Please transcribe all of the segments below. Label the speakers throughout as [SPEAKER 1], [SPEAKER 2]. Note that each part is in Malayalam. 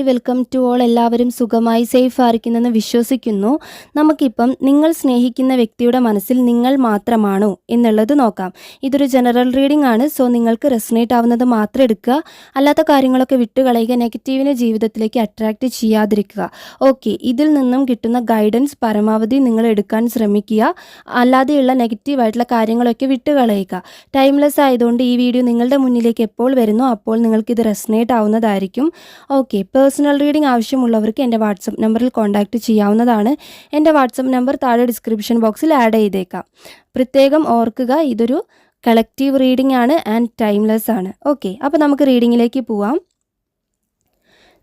[SPEAKER 1] Hi welcome to all. എല്ലാവരും സുഖമായി സേഫ് ആയിരിക്കുന്നെന്ന് വിശ്വസിക്കുന്നു. നമുക്കിപ്പം നിങ്ങൾ സ്നേഹിക്കുന്ന വ്യക്തിയുടെ മനസ്സിൽ നിങ്ങൾ മാത്രമാണോ എന്നുള്ളത് നോക്കാം. ഇതൊരു ജനറൽ റീഡിംഗ് ആണ്. സോ നിങ്ങൾക്ക് റെസനേറ്റ് ആവുന്നത് മാത്രം എടുക്കുക. അല്ലാത്ത കാര്യങ്ങളൊക്കെ വിട്ടുകളയുക നെഗറ്റീവിനെ ജീവിതത്തിലേക്ക് അട്രാക്റ്റ് ചെയ്യാതിരിക്കുക. ഓക്കെ ഇതിൽ നിന്നും കിട്ടുന്ന ഗൈഡൻസ് പരമാവധി നിങ്ങൾ എടുക്കാൻ ശ്രമിക്കുക. അല്ലാതെയുള്ള നെഗറ്റീവായിട്ടുള്ള കാര്യങ്ങളൊക്കെ വിട്ടുകളയുക ടൈംലെസ് ആയതുകൊണ്ട് ഈ വീഡിയോ നിങ്ങളുടെ മുന്നിലേക്ക് എപ്പോൾ വരുന്നോ അപ്പോൾ നിങ്ങൾക്ക് ഇത് റെസനേറ്റ് ആവുന്നതായിരിക്കും. ഓക്കെ പേഴ്സണൽ റീഡിംഗ് ആവശ്യമുള്ളവർക്ക് എന്റെ വാട്സപ്പ് നമ്പറിൽ കോൺടാക്റ്റ് ചെയ്യാവുന്നതാണ്. എന്റെ വാട്സപ്പ് നമ്പർ താഴെ ഡിസ്ക്രിപ്ഷൻ ബോക്സിൽ ആഡ് ചെയ്തേക്കാം. പ്രത്യേകം ഓർക്കുക ഇതൊരു കളക്റ്റീവ് റീഡിംഗ് ആണ് ആൻഡ് ടൈംലെസ് ആണ്. ഓക്കെ അപ്പോൾ നമുക്ക് റീഡിങ്ങിലേക്ക് പോവാം.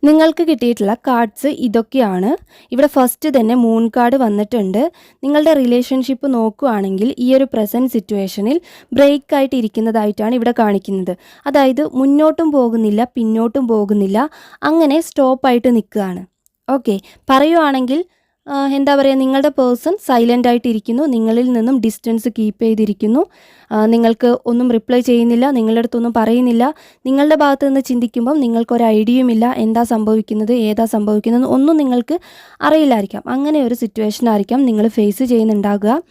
[SPEAKER 1] നിങ്ങൾക്ക് കിട്ടിയിട്ടുള്ള കാർഡ്സ് ഇതൊക്കെയാണ്. ഇവിടെ ഫസ്റ്റ് തന്നെ മൂൺ കാർഡ് വന്നിട്ടുണ്ട്. നിങ്ങളുടെ റിലേഷൻഷിപ്പ് നോക്കുകയാണെങ്കിൽ ഈ ഒരു പ്രസന്റ് സിറ്റുവേഷനിൽ ബ്രേക്ക് ആയിട്ട് ഇരിക്കുന്നതായിട്ടാണ് ഇവിടെ കാണിക്കുന്നത്. അതായത് മുന്നോട്ടും പോകുന്നില്ല പിന്നോട്ടും പോകുന്നില്ല അങ്ങനെ സ്റ്റോപ്പായിട്ട് നിൽക്കുകയാണ്. ഓക്കെ പറയുവാണെങ്കിൽ എന്താ പറയുക നിങ്ങളുടെ പേഴ്സൺ സൈലന്റ് ആയിട്ടിരിക്കുന്നു. നിങ്ങളിൽ നിന്നും ഡിസ്റ്റൻസ് കീപ്പ് ചെയ്തിരിക്കുന്നു. നിങ്ങൾക്ക് ഒന്നും റിപ്ലൈ ചെയ്യുന്നില്ല നിങ്ങളുടെ അടുത്തൊന്നും പറയുന്നില്ല. നിങ്ങളുടെ ഭാഗത്ത് നിന്ന് ചിന്തിക്കുമ്പം നിങ്ങൾക്കൊരു ഐഡിയയും ഇല്ല എന്താ സംഭവിക്കുന്നത് ഏതാ സംഭവിക്കുന്നത് ഒന്നും നിങ്ങൾക്ക് അറിയില്ലായിരിക്കാം. അങ്ങനെ ഒരു സിറ്റുവേഷൻ ആയിരിക്കാം നിങ്ങൾ ഫേസ് ചെയ്യുന്നുണ്ടാകുക.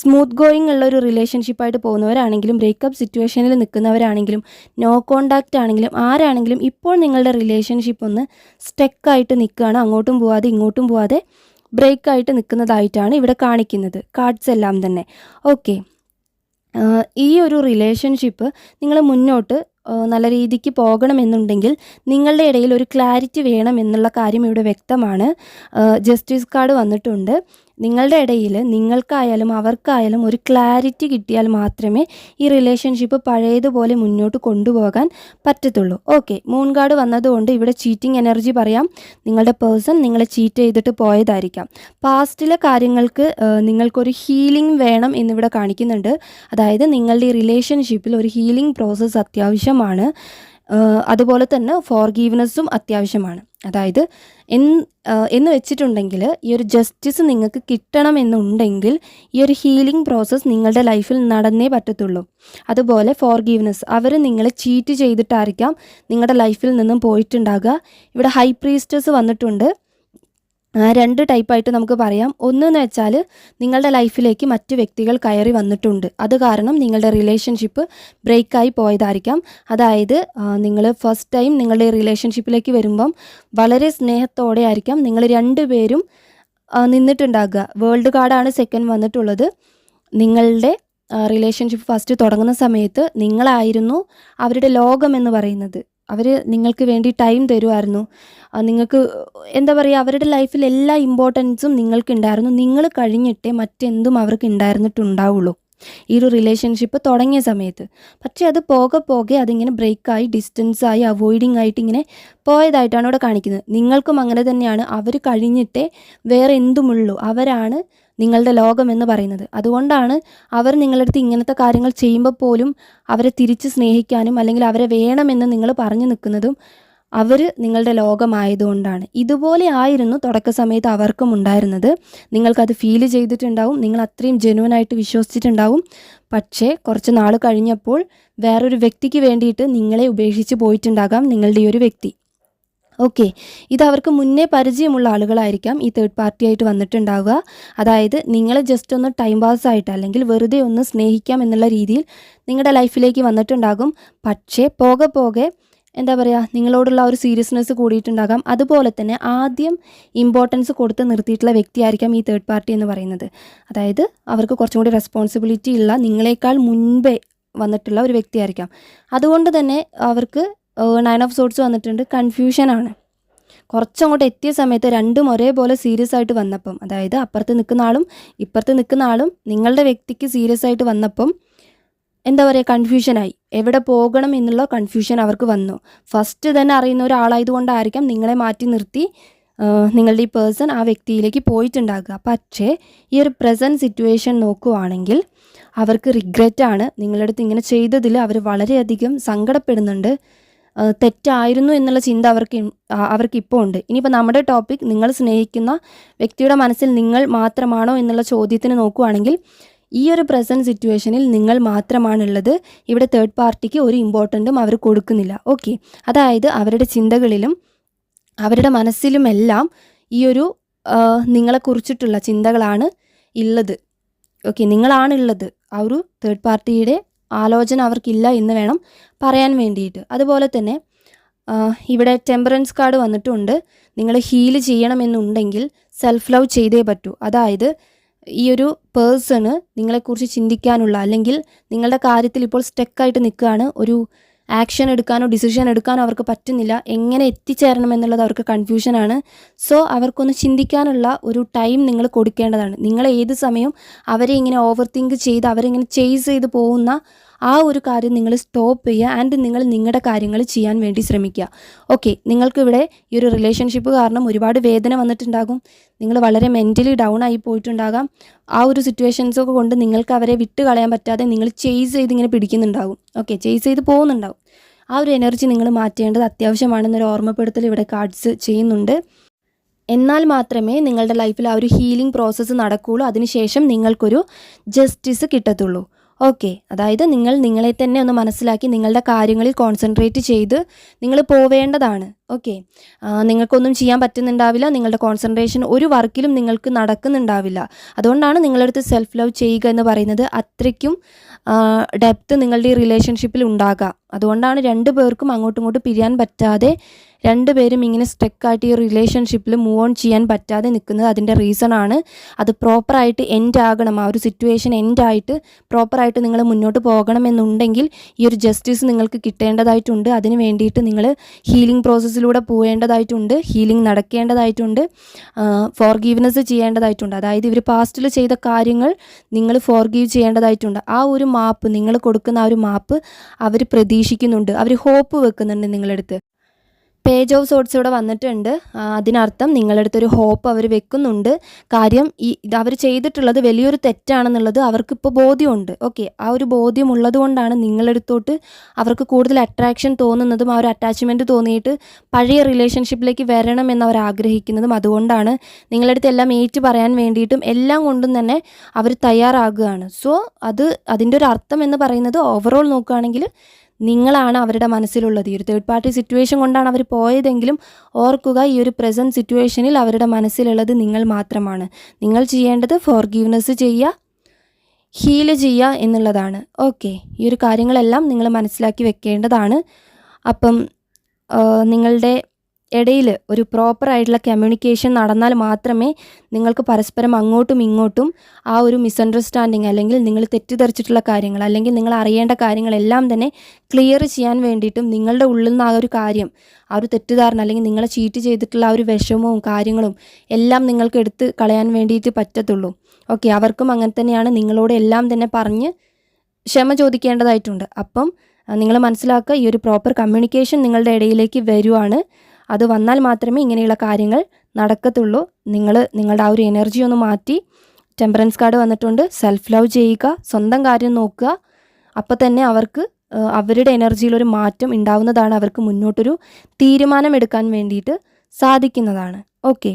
[SPEAKER 1] സ്മൂത്ത് ഗോയിങ് ഉള്ള ഒരു റിലേഷൻഷിപ്പായിട്ട് പോകുന്നവരാണെങ്കിലും ബ്രേക്കപ്പ് സിറ്റുവേഷനിൽ നിൽക്കുന്നവരാണെങ്കിലും നോ കോണ്ടാക്റ്റ് ആണെങ്കിലും ആരാണെങ്കിലും ഇപ്പോൾ നിങ്ങളുടെ റിലേഷൻഷിപ്പ് ഒന്ന് സ്റ്റക്കായിട്ട് നിൽക്കുകയാണ്. അങ്ങോട്ടും പോവാതെ ഇങ്ങോട്ടും പോവാതെ ബ്രേക്ക് ആയിട്ട് നിൽക്കുന്നതായിട്ടാണ് ഇവിടെ കാണിക്കുന്നത്. കാർഡ്സ് എല്ലാം തന്നെ. ഓക്കെ ഈ ഒരു റിലേഷൻഷിപ്പ് നിങ്ങൾ മുന്നോട്ട് നല്ല രീതിക്ക് പോകണമെന്നുണ്ടെങ്കിൽ നിങ്ങളുടെ ഇടയിൽ ഒരു ക്ലാരിറ്റി വേണം എന്നുള്ള കാര്യം ഇവിടെ വ്യക്തമാണ്. ജസ്റ്റിസ് കാർഡ് വന്നിട്ടുണ്ട്. നിങ്ങളുടെ ഇടയിൽ നിങ്ങൾക്കായാലും അവർക്കായാലും ഒരു ക്ലാരിറ്റി കിട്ടിയാൽ മാത്രമേ ഈ റിലേഷൻഷിപ്പ് പഴയതുപോലെ മുന്നോട്ട് കൊണ്ടുപോകാൻ പറ്റത്തുള്ളൂ. ഓക്കെ മൂൺ കാർഡ് വന്നതുകൊണ്ട് ഇവിടെ ചീറ്റിംഗ് എനർജി പറയാം. നിങ്ങളുടെ പേഴ്സൺ നിങ്ങളെ ചീറ്റ് ചെയ്തിട്ട് പോയതായിരിക്കാം. പാസ്റ്റിലെ കാര്യങ്ങൾക്ക് നിങ്ങൾക്കൊരു ഹീലിംഗ് വേണം എന്നിവിടെ കാണിക്കുന്നുണ്ട്. അതായത് നിങ്ങളുടെ ഈ റിലേഷൻഷിപ്പിൽ ഒരു ഹീലിംഗ് പ്രോസസ്സ് അത്യാവശ്യമാണ്. അതുപോലെ തന്നെ ഫോർഗീവ്നെസ്സും അത്യാവശ്യമാണ്. അതായത് എന്ന് വെച്ചിട്ടുണ്ടെങ്കിൽ ഈ ഒരു ജസ്റ്റിസ് നിങ്ങൾക്ക് കിട്ടണമെന്നുണ്ടെങ്കിൽ ഈ ഒരു ഹീലിംഗ് പ്രോസസ്സ് നിങ്ങളുടെ ലൈഫിൽ നടന്നേ പറ്റത്തുള്ളൂ. അതുപോലെ ഫോർഗീവ്നെസ് അവർ നിങ്ങളെ ചീറ്റ് ചെയ്തിട്ടായിരിക്കാം നിങ്ങളുടെ ലൈഫിൽ നിന്നും പോയിട്ടുണ്ടാകുക ഇവിടെ ഹൈ പ്രീസ്റ്റേഴ്സ് വന്നിട്ടുണ്ട്. രണ്ട് ടൈപ്പായിട്ട് നമുക്ക് പറയാം. ഒന്നെന്ന് വെച്ചാൽ നിങ്ങളുടെ ലൈഫിലേക്ക് മറ്റു വ്യക്തികൾ കയറി വന്നിട്ടുണ്ട്. അത് കാരണം നിങ്ങളുടെ റിലേഷൻഷിപ്പ് ബ്രേക്കായി പോയതായിരിക്കാം. അതായത് നിങ്ങൾ ഫസ്റ്റ് ടൈം നിങ്ങളുടെ റിലേഷൻഷിപ്പിലേക്ക് വരുമ്പം വളരെ സ്നേഹത്തോടെ ആയിരിക്കാം. നിങ്ങൾ രണ്ടുപേരും പേരും നിന്നിട്ടുണ്ടാകുക. വേൾഡ് കാർഡാണ് സെക്കൻഡ് വന്നിട്ടുള്ളത്. നിങ്ങളുടെ റിലേഷൻഷിപ്പ് ഫസ്റ്റ് തുടങ്ങുന്ന സമയത്ത് നിങ്ങളായിരുന്നു അവരുടെ ലോകം എന്ന് പറയുന്നത്. അവർ നിങ്ങൾക്ക് വേണ്ടി ടൈം തരുമായിരുന്നു നിങ്ങൾക്ക് എന്താ പറയുക അവരുടെ ലൈഫിൽ എല്ലാ ഇമ്പോർട്ടൻസും നിങ്ങൾക്ക് ഉണ്ടായിരുന്നു നിങ്ങൾ കഴിഞ്ഞിട്ടേ മറ്റെന്തും അവർക്ക് ഉണ്ടായിരുന്നിട്ടുണ്ടാവുള്ളൂ. ഈ ഒരു റിലേഷൻഷിപ്പ് തുടങ്ങിയ സമയത്ത്. പക്ഷേ അത് പോകെ പോകെ അതിങ്ങനെ ബ്രേക്കായി ഡിസ്റ്റൻസായി അവോയ്ഡിങ് ആയിട്ട് ഇങ്ങനെ പോയതായിട്ടാണ് ഇവിടെ കാണിക്കുന്നത്. നിങ്ങൾക്കും അങ്ങനെ തന്നെയാണ്. അവർ കഴിഞ്ഞിട്ടേ വേറെ എന്തുമുള്ളൂ. അവരാണ് നിങ്ങളുടെ ലോകം എന്ന് പറയുന്നത്. അതുകൊണ്ടാണ് അവർ നിങ്ങളുടെ അടുത്ത് ഇങ്ങനത്തെ കാര്യങ്ങൾ ചെയ്യുമ്പോൾ പോലും അവരെ തിരിച്ച് സ്നേഹിക്കാനും അല്ലെങ്കിൽ അവരെ വേണമെന്ന് നിങ്ങൾ പറഞ്ഞു നിൽക്കുന്നതും അവർ നിങ്ങളുടെ ലോകമായതുകൊണ്ടാണ്. ഇതുപോലെ ആയിരുന്നു തുടക്ക സമയത്ത് അവർക്കും ഉണ്ടായിരുന്നത്. നിങ്ങൾക്കത് ഫീൽ ചെയ്തിട്ടുണ്ടാവും. നിങ്ങൾ അത്രയും ജെനുവൻ ആയിട്ട് വിശ്വസിച്ചിട്ടുണ്ടാവും. പക്ഷേ കുറച്ച് നാൾ കഴിഞ്ഞപ്പോൾ വേറൊരു വ്യക്തിക്ക് വേണ്ടിയിട്ട് നിങ്ങളെ ഉപേക്ഷിച്ച് പോയിട്ടുണ്ടാകാം നിങ്ങളുടെ ഈ ഒരു വ്യക്തി. ഓക്കെ ഇത് അവർക്ക് മുന്നേ പരിചയമുള്ള ആളുകളായിരിക്കാം. ഈ തേർഡ് പാർട്ടി ആയിട്ട് വന്നിട്ടുണ്ടാവുക. അതായത് നിങ്ങളെ ജസ്റ്റ് ഒന്ന് ടൈം പാസ് ആയിട്ട് അല്ലെങ്കിൽ വെറുതെ ഒന്ന് സ്നേഹിക്കാം എന്നുള്ള രീതിയിൽ നിങ്ങളുടെ ലൈഫിലേക്ക് വന്നിട്ടുണ്ടാകും. പക്ഷേ പോകെ പോകെ എന്താ പറയുക നിങ്ങളോടുള്ള ഒരു സീരിയസ്നെസ് കൂടിയിട്ടുണ്ടാകാം. അതുപോലെ തന്നെ ആദ്യം ഇമ്പോർട്ടൻസ് കൊടുത്ത് നിർത്തിയിട്ടുള്ള വ്യക്തിയായിരിക്കാം ഈ തേർഡ് പാർട്ടി എന്ന് പറയുന്നത്. അതായത് അവർക്ക് കുറച്ചും കൂടി റെസ്പോൺസിബിലിറ്റി ഉള്ള നിങ്ങളെക്കാൾ മുൻപേ വന്നിട്ടുള്ള ഒരു വ്യക്തിയായിരിക്കാം. അതുകൊണ്ട് തന്നെ അവർക്ക് നയൻ ഓഫ് സോട്ട്സ് വന്നിട്ടുണ്ട്. കൺഫ്യൂഷനാണ് കുറച്ചങ്ങോട്ട് എത്തിയ സമയത്ത് രണ്ടും ഒരേപോലെ സീരിയസ് ആയിട്ട് വന്നപ്പം അതായത് അപ്പുറത്ത് നിൽക്കുന്ന ആളും ഇപ്പുറത്ത് നിൽക്കുന്ന ആളും നിങ്ങളുടെ വ്യക്തിക്ക് സീരിയസ് ആയിട്ട് വന്നപ്പം എന്താ പറയുക കൺഫ്യൂഷനായി എവിടെ പോകണം എന്നുള്ള കൺഫ്യൂഷൻ അവർക്ക് വന്നു. ഫസ്റ്റ് തന്നെ അറിയുന്ന ഒരാളായതുകൊണ്ടായിരിക്കാം നിങ്ങളെ മാറ്റി നിർത്തി നിങ്ങളുടെ ഈ പേഴ്സൺ ആ വ്യക്തിയിലേക്ക് പോയിട്ടുണ്ടാകുക. പക്ഷേ ഈ ഒരു പ്രസന്റ് സിറ്റുവേഷൻ നോക്കുവാണെങ്കിൽ അവർക്ക് റിഗ്രറ്റ് ആണ്. നിങ്ങളുടെ അടുത്ത് ഇങ്ങനെ ചെയ്തതിൽ അവർ വളരെയധികം സങ്കടപ്പെടുന്നുണ്ട്. തെറ്റായിരുന്നു എന്നുള്ള ചിന്ത അവർക്ക് അവർക്ക് ഇപ്പോൾ ഉണ്ട്. ഇനിയിപ്പോൾ നമ്മുടെ ടോപ്പിക് നിങ്ങൾ സ്നേഹിക്കുന്ന വ്യക്തിയുടെ മനസ്സിൽ നിങ്ങൾ മാത്രമാണോ എന്നുള്ള ചോദ്യത്തിന് നോക്കുവാണെങ്കിൽ ഈ ഒരു പ്രസന്റ് സിറ്റുവേഷനിൽ നിങ്ങൾ മാത്രമാണുള്ളത്. ഇവിടെ തേർഡ് പാർട്ടിക്ക് ഒരു ഇമ്പോർട്ടന്റും അവർ കൊടുക്കുന്നില്ല. ഓക്കെ അതായത് അവരുടെ ചിന്തകളിലും അവരുടെ മനസ്സിലുമെല്ലാം ഈ ഒരു നിങ്ങളെക്കുറിച്ചിട്ടുള്ള ചിന്തകളാണ് ഉള്ളത് ഓക്കെ നിങ്ങളാണുള്ളത്. ആ ഒരു തേർഡ് പാർട്ടിയുടെ ആലോചന അവർക്കില്ല എന്ന് വേണം പറയാൻ വേണ്ടിയിട്ട്. അതുപോലെ തന്നെ ഇവിടെ ടെമ്പറൻസ് കാർഡ് വന്നിട്ടുണ്ട്. നിങ്ങൾ ഹീൽ ചെയ്യണമെന്നുണ്ടെങ്കിൽ സെൽഫ് ലവ് ചെയ്തേ പറ്റൂ. അതായത് ഈ ഒരു പേഴ്സണ് നിങ്ങളെക്കുറിച്ച് ചിന്തിക്കാനുള്ള അല്ലെങ്കിൽ നിങ്ങളുടെ കാര്യത്തിൽ ഇപ്പോൾ സ്റ്റക്കായിട്ട് നിൽക്കുകയാണ് ഒരു ആക്ഷൻ എടുക്കാനോ ഡിസിഷൻ എടുക്കാനോ അവർക്ക് പറ്റുന്നില്ല എങ്ങനെ എത്തിച്ചേരണം എന്നുള്ളത് അവർക്ക് കൺഫ്യൂഷനാണ് സോ അവർക്കൊന്ന് ചിന്തിക്കാനുള്ള ഒരു ടൈം നിങ്ങൾ കൊടുക്കേണ്ടതാണ്. നിങ്ങൾ ഏത് സമയവും അവരെ ഇങ്ങനെ ഓവർ തിങ്ക് ചെയ്ത് അവരിങ്ങനെ ചെയ്സ് ചെയ്ത് പോകുന്ന ആ ഒരു കാര്യം നിങ്ങൾ സ്റ്റോപ്പ് ചെയ്യുക ആൻഡ് നിങ്ങൾ നിങ്ങളുടെ കാര്യങ്ങൾ ചെയ്യാൻ വേണ്ടി ശ്രമിക്കുക. ഓക്കെ നിങ്ങൾക്കിവിടെ ഈ ഒരു റിലേഷൻഷിപ്പ് കാരണം ഒരുപാട് വേദന വന്നിട്ടുണ്ടാകും. നിങ്ങൾ വളരെ മെന്റലി ഡൗൺ ആയി പോയിട്ടുണ്ടാകാം. ആ ഒരു സിറ്റുവേഷൻസൊക്കെ കൊണ്ട് നിങ്ങൾക്ക് അവരെ വിട്ട് കളയാൻ പറ്റാതെ നിങ്ങൾ ചേസ് ചെയ്ത് ഇങ്ങനെ പിടിക്കുന്നുണ്ടാകും. ഓക്കെ ചേസ് ചെയ്ത് പോകുന്നുണ്ടാകും. ആ ഒരു എനർജി നിങ്ങൾ മാറ്റേണ്ടത് അത്യാവശ്യമാണെന്നൊരു ഓർമ്മപ്പെടുത്തൽ ഇവിടെ കാർഡ്സ് ചെയ്യുന്നുണ്ട്. എന്നാൽ മാത്രമേ നിങ്ങളുടെ ലൈഫിൽ ആ ഒരു ഹീലിംഗ് പ്രോസസ്സ് നടക്കുകയുള്ളൂ. അതിനുശേഷം നിങ്ങൾക്കൊരു ജസ്റ്റിസ് കിട്ടത്തുള്ളൂ. ഓക്കെ. അതായത് നിങ്ങൾ നിങ്ങളെ തന്നെ ഒന്ന് മനസ്സിലാക്കി നിങ്ങളുടെ കാര്യങ്ങളിൽ കോൺസെൻട്രേറ്റ് ചെയ്ത് നിങ്ങൾ പോവേണ്ടതാണ്. ഓക്കെ. നിങ്ങൾക്കൊന്നും ചെയ്യാൻ പറ്റുന്നുണ്ടാവില്ല. നിങ്ങളുടെ കോൺസെൻട്രേഷൻ ഒരു വർക്കിലും നിങ്ങൾക്ക് നടക്കുന്നുണ്ടാവില്ല. അതുകൊണ്ടാണ് നിങ്ങളടുത്ത് സെൽഫ് ലവ് ചെയ്യുക എന്ന് പറയുന്നത് അത്രയ്ക്കും ഡെപ്ത് നിങ്ങളുടെ ഈ റിലേഷൻഷിപ്പിൽ ഉണ്ടാകാം. അതുകൊണ്ടാണ് രണ്ട് പേർക്കും അങ്ങോട്ടും ഇങ്ങോട്ടും പിരിയാൻ പറ്റാതെ രണ്ടുപേരും ഇങ്ങനെ സ്ട്രെക്കായിട്ട് ഈ റിലേഷൻഷിപ്പിൽ മൂവ് ഓൺ ചെയ്യാൻ പറ്റാതെ നിൽക്കുന്നത് അതിന്റെ റീസൺ ആണ്. അത് പ്രോപ്പറായിട്ട് എൻഡ് ആകണം. ആ ഒരു സിറ്റുവേഷൻ എൻഡ് ആയിട്ട് പ്രോപ്പറായിട്ട് നിങ്ങൾ മുന്നോട്ട് പോകണമെന്നുണ്ടെങ്കിൽ ഈ ഒരു ജസ്റ്റിസ് നിങ്ങൾക്ക് കിട്ടേണ്ടതായിട്ടുണ്ട്. അതിന് വേണ്ടിയിട്ട് നിങ്ങൾ ഹീലിംഗ് പ്രോസസ്സിലൂടെ പോകേണ്ടതായിട്ടുണ്ട്. ഹീലിംഗ് നടക്കേണ്ടതായിട്ടുണ്ട്. ഫോർ ഗീവ്നെസ് ചെയ്യേണ്ടതായിട്ടുണ്ട്. അതായത് ഇവർ പാസ്റ്റിൽ ചെയ്ത കാര്യങ്ങൾ നിങ്ങൾ ഫോർഗീവ് ചെയ്യേണ്ടതായിട്ടുണ്ട്. ആ ഒരു മാപ്പ് നിങ്ങൾ കൊടുക്കുന്ന ആ ഒരു മാപ്പ് അവർ പ്രതീക്ഷിക്കുന്നുണ്ട്. അവർ ഹോപ്പ് വെക്കുന്നുണ്ട് നിങ്ങളടുത്ത്. പേജ് ഓഫ് സോട്ട്സ് ഇവിടെ വന്നിട്ടുണ്ട്. അതിനർത്ഥം അതിനർത്ഥം നിങ്ങളടുത്തൊരു ഹോപ്പ് അവർ വെക്കുന്നുണ്ട്. കാര്യം ഈ അവർ ചെയ്തിട്ടുള്ളത് വലിയൊരു തെറ്റാണെന്നുള്ളത് അവർക്കിപ്പോൾ ബോധ്യമുണ്ട്. ഓക്കെ ആ ഒരു ബോധ്യം ഉള്ളതുകൊണ്ടാണ് കൊണ്ടാണ് നിങ്ങളടുത്തോട്ട് അവർക്ക് കൂടുതൽ അട്രാക്ഷൻ തോന്നുന്നതും ആ ഒരു അറ്റാച്ച്മെന്റ് തോന്നിയിട്ട് പഴയ റിലേഷൻഷിപ്പിലേക്ക് വരണമെന്ന് അവർ ആഗ്രഹിക്കുന്നതും അതുകൊണ്ടാണ് നിങ്ങളടുത്ത് എല്ലാം ഏറ്റു പറയാൻ വേണ്ടിയിട്ടും എല്ലാം കൊണ്ടും തന്നെ അവർ തയ്യാറാകുകയാണ്. സോ അത് അതിന്റെ ഒരു അർത്ഥം എന്ന് പറയുന്നത് ഓവറോൾ നോക്കുകയാണെങ്കിൽ നിങ്ങളാണ് അവരുടെ മനസ്സിലുള്ളത്. ഈ ഒരു തേർഡ് പാർട്ടി സിറ്റുവേഷൻ കൊണ്ടാണ് അവർ പോയതെങ്കിലും ഓർക്കുക ഈ ഒരു പ്രസന്റ് സിറ്റുവേഷനിൽ അവരുടെ മനസ്സിലുള്ളത് നിങ്ങൾ മാത്രമാണ്. നിങ്ങൾ ചെയ്യേണ്ടത് ഫോർഗീവ്നെസ് ചെയ്യുക ഹീൽ ചെയ്യുക എന്നുള്ളതാണ്. ഓക്കെ ഈ ഒരു കാര്യങ്ങളെല്ലാം നിങ്ങൾ മനസ്സിലാക്കി വെക്കേണ്ടതാണ്. അപ്പം നിങ്ങളുടെ ഇടയിൽ ഒരു പ്രോപ്പർ ആയിട്ടുള്ള കമ്മ്യൂണിക്കേഷൻ നടന്നാൽ മാത്രമേ നിങ്ങൾക്ക് പരസ്പരം അങ്ങോട്ടും ഇങ്ങോട്ടും ആ ഒരു മിസ്അണ്ടർസ്റ്റാൻഡിങ് അല്ലെങ്കിൽ നിങ്ങൾ തെറ്റിദ്ധരിച്ചിട്ടുള്ള കാര്യങ്ങൾ അല്ലെങ്കിൽ നിങ്ങൾ അറിയേണ്ട കാര്യങ്ങളെല്ലാം തന്നെ ക്ലിയർ ചെയ്യാൻ വേണ്ടിയിട്ടും നിങ്ങളുടെ ഉള്ളിൽ നിന്ന് ആ ഒരു കാര്യം ആ ഒരു തെറ്റിദ്ധാരണ അല്ലെങ്കിൽ നിങ്ങളെ ചീറ്റ് ചെയ്തിട്ടുള്ള ആ ഒരു വിഷമവും കാര്യങ്ങളും എല്ലാം നിങ്ങൾക്ക് എടുത്ത് കളയാൻ വേണ്ടിയിട്ട് പറ്റത്തുള്ളൂ. ഓക്കെ അവർക്കും അങ്ങനെ തന്നെയാണ്. നിങ്ങളോട് എല്ലാം തന്നെ പറഞ്ഞ് ക്ഷമ ചോദിക്കേണ്ടതായിട്ടുണ്ട്. അപ്പം നിങ്ങൾ മനസ്സിലാക്കുക ഈ ഒരു പ്രോപ്പർ കമ്മ്യൂണിക്കേഷൻ നിങ്ങളുടെ ഇടയിലേക്ക് വരുവാണ്. അത് വന്നാൽ മാത്രമേ ഇങ്ങനെയുള്ള കാര്യങ്ങൾ നടക്കത്തുള്ളൂ. നിങ്ങൾ നിങ്ങളുടെ ആ ഒരു എനർജി ഒന്ന് മാറ്റി ടെമ്പറൻസ് കാർഡ് വന്നിട്ടുണ്ട്. സെൽഫ് ലവ് ചെയ്യുക സ്വന്തം കാര്യം നോക്കുക. അപ്പോൾ തന്നെ അവർക്ക് അവരുടെ എനർജിയിലൊരു മാറ്റം ഉണ്ടാവുന്നതാണ് അവർക്ക് മുന്നോട്ടൊരു തീരുമാനം എടുക്കാൻ വേണ്ടിയിട്ട് സാധിക്കുന്നതാണ്. ഓക്കെ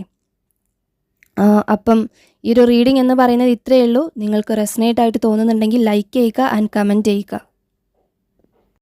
[SPEAKER 1] അപ്പം ഈ ഒരു റീഡിംഗ് എന്ന് പറയുന്നത് ഇത്രയേ ഉള്ളൂ. നിങ്ങൾക്ക് റെസനേറ്റ് ആയിട്ട് തോന്നുന്നുണ്ടെങ്കിൽ ലൈക്ക് ചെയ്യുക ആൻഡ് കമന്റ് ചെയ്യുക.